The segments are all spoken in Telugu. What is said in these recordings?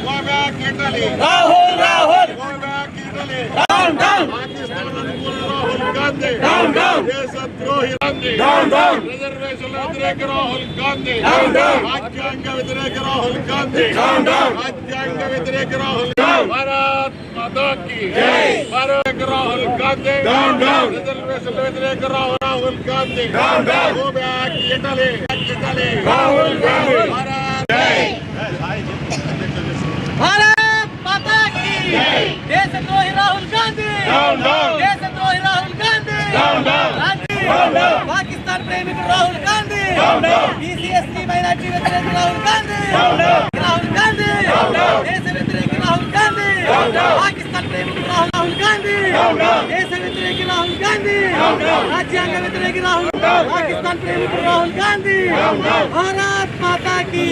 Go back Italy Rahul Rahul go back Italy go back రిజర్వేషన్ల వ్యతిరేక రాహుల్ గాంధీ రిజర్వేషన్ల వ్యతిరేక రాహుల్ గాంధీ దేశద్రోహి Rahul Gandhi దేశద్రోహి Rahul Gandhi go back Italy go back మాతాకి భారత్ మాతా దేశద్రోహి రాహుల్ గాంధీ దేశద్రోహి రాహుల్ రాజ్యాంగ వ్యతిరేక రాహుల్ గాంధీ రాజ్యాంగ వ్యతిరేక go back Italy Rahul Rahul go back Italy down down Pakistan అనుకూల Rahul Gandhi Down, down. దేశద్రోహి Gandhi Down, down. రిజర్వేషన్ల వ్యతిరేక రాహుల్ గాంధీ Down, down. రాజ్యాంగ వ్యతిరేక రాహుల్ గాంధీ Down, down. రాజ్యాంగ వ్యతిరేక రాహుల్ Down. భారత్ మాతాకి జై. Bharat Rahul Gandhi Down, down. రిజర్వేషన్ల వ్యతిరేక Rahul Rahul Gandhi Down, down. Go back Italy Italy Rahul Gandhi. Bharat Bharat మాతా కీ దేశద్రోహి రాహుల్ గాంధీ డౌన్ డౌన్ పాకిస్తాన్ ప్రేమికుడు రాహుల్ గాంధీ. బీసీఎస్టీ మైనార్టీ వ్యతిరేక రాహుల్ గాంధీ. రాహుల్ గాంధీ. దేశ వ్యతిరేక రాహుల్ గాంధీ. పాకిస్తాన్ ప్రేమికుడు రాహుల్ రాహుల్ గాంధీ. దేశ వ్యతిరేక రాహుల్ గాంధీ. రాజ్యాంగ వ్యతిరేక రాహుల్ పాకిస్తాన్ ప్రేమికుడు రాహుల్ గాంధీ. భారత్ మాతా కీ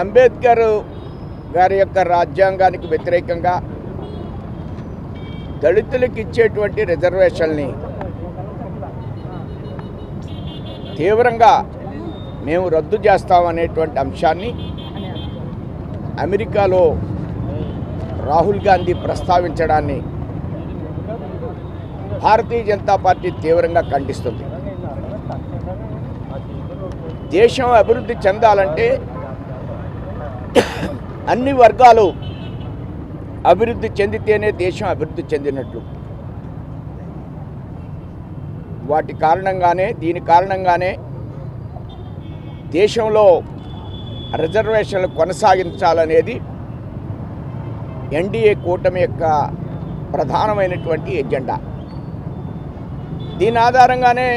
అంబేద్కర్ గారి యొక్క రాజ్యాంగానికి వ్యతిరేకంగా దళితులకు ఇచ్చేటువంటి రిజర్వేషన్ని తీవ్రంగా మేము రద్దు చేస్తామనేటువంటి అంశాన్ని అమెరికాలో రాహుల్ గాంధీ ప్రస్తావించడాన్ని భారతీయ జనతా పార్టీ తీవ్రంగా ఖండిస్తుంది. దేశం అభివృద్ధి చెందాలంటే అన్ని వర్గాలు అభివృద్ధి చెందితేనే దేశం అభివృద్ధి చెందినట్లు. వాటి కారణంగానే దీని కారణంగానే దేశంలో రిజర్వేషన్లు కొనసాగించాలనేది ఎన్డీఏ కూటమి యొక్క ప్రధానమైనటువంటి ఎజెండా. దీని ఆధారంగానే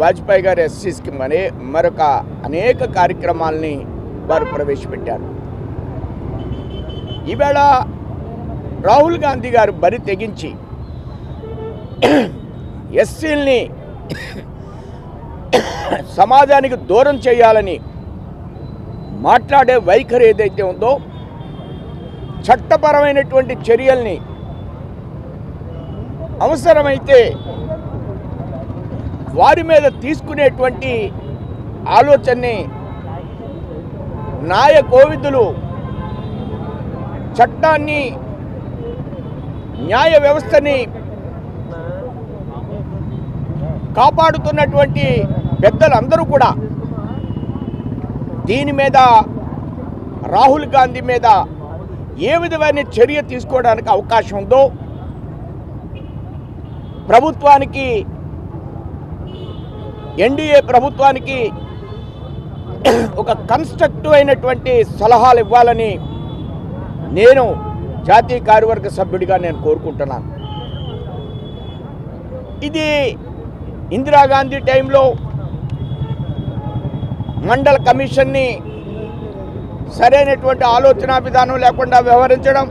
వాజ్పేయి గారు ఎస్సీ స్కీమ్ అనే మరొక అనేక కార్యక్రమాలని వారు ప్రవేశపెట్టారు. ఈవేళ రాహుల్ గాంధీ గారు బరి తెగించి ఎస్సీల్ని సమాజానికి దూరం చేయాలని మాట్లాడే వైఖరి ఏదైతే ఉందో చట్టపరమైనటువంటి చర్యల్ని అవసరమైతే వారి మీద తీసుకునేటువంటి ఆలోచనని నాయ కోవిదులు చట్టాన్ని న్యాయ వ్యవస్థని కాపాడుతున్నటువంటి పెద్దలందరూ కూడా దీని మీద రాహుల్ గాంధీ మీద ఏ విధమైన చర్య తీసుకోవడానికి అవకాశం ఉందో ప్రభుత్వానికి ఎన్డీఏ ప్రభుత్వానికి ఒక కన్స్ట్రక్టివ్ అయినటువంటి సలహాలు ఇవ్వాలని నేను జాతీయ కార్యవర్గ సభ్యుడిగా నేను కోరుకుంటున్నాను. ఇది ఇందిరాగాంధీ టైంలో మండల కమిషన్ని సరైనటువంటి ఆలోచన విధానం లేకుండా వ్యవహరించడం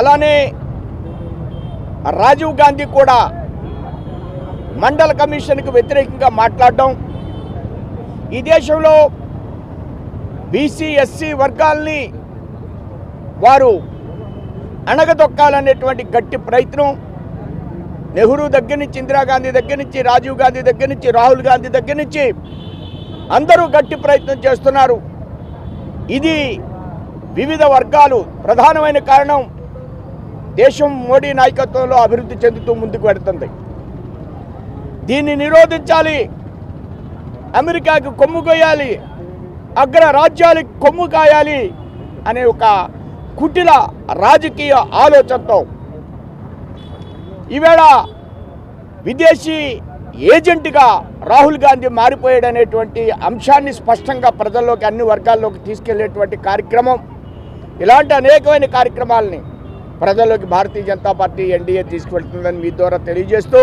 అలానే రాజీవ్ గాంధీ కూడా మండల కమిషన్కి వ్యతిరేకంగా మాట్లాడడం ఈ దేశంలో బీసీ ఎస్సీ వర్గాల్ని వారు అణగదొక్కాలనేటువంటి గట్టి ప్రయత్నం నెహ్రూ దగ్గర నుంచి ఇందిరాగాంధీ దగ్గర నుంచి రాజీవ్ గాంధీ దగ్గర నుంచి రాహుల్ గాంధీ దగ్గర నుంచి అందరూ గట్టి ప్రయత్నం చేస్తున్నారు. ఇది వివిధ వర్గాలు ప్రధానమైన కారణం. దేశం మోడీ నాయకత్వంలో అభివృద్ధి చెందుతూ ముందుకు వెడుతుంది దీన్ని నిరోధించాలి. అమెరికాకు కొమ్ము కొయ్యాలి. అగ్ర రాజ్యాలకు కొమ్ము కాయాలి అనే ఒక కుటిల రాజకీయ ఆలోచనతో. ఈవేళ విదేశీ ఏజెంట్గా రాహుల్ గాంధీ మారిపోయాడనేటువంటి అంశాన్ని స్పష్టంగా ప్రజల్లోకి అన్ని వర్గాల్లోకి తీసుకెళ్ళేటువంటి కార్యక్రమం ఇలాంటి అనేకమైన కార్యక్రమాలని ప్రజల్లోకి భారతీయ జనతా పార్టీ ఎన్డీఏ తీసుకువెళ్తుందని మీ ద్వారా తెలియజేస్తూ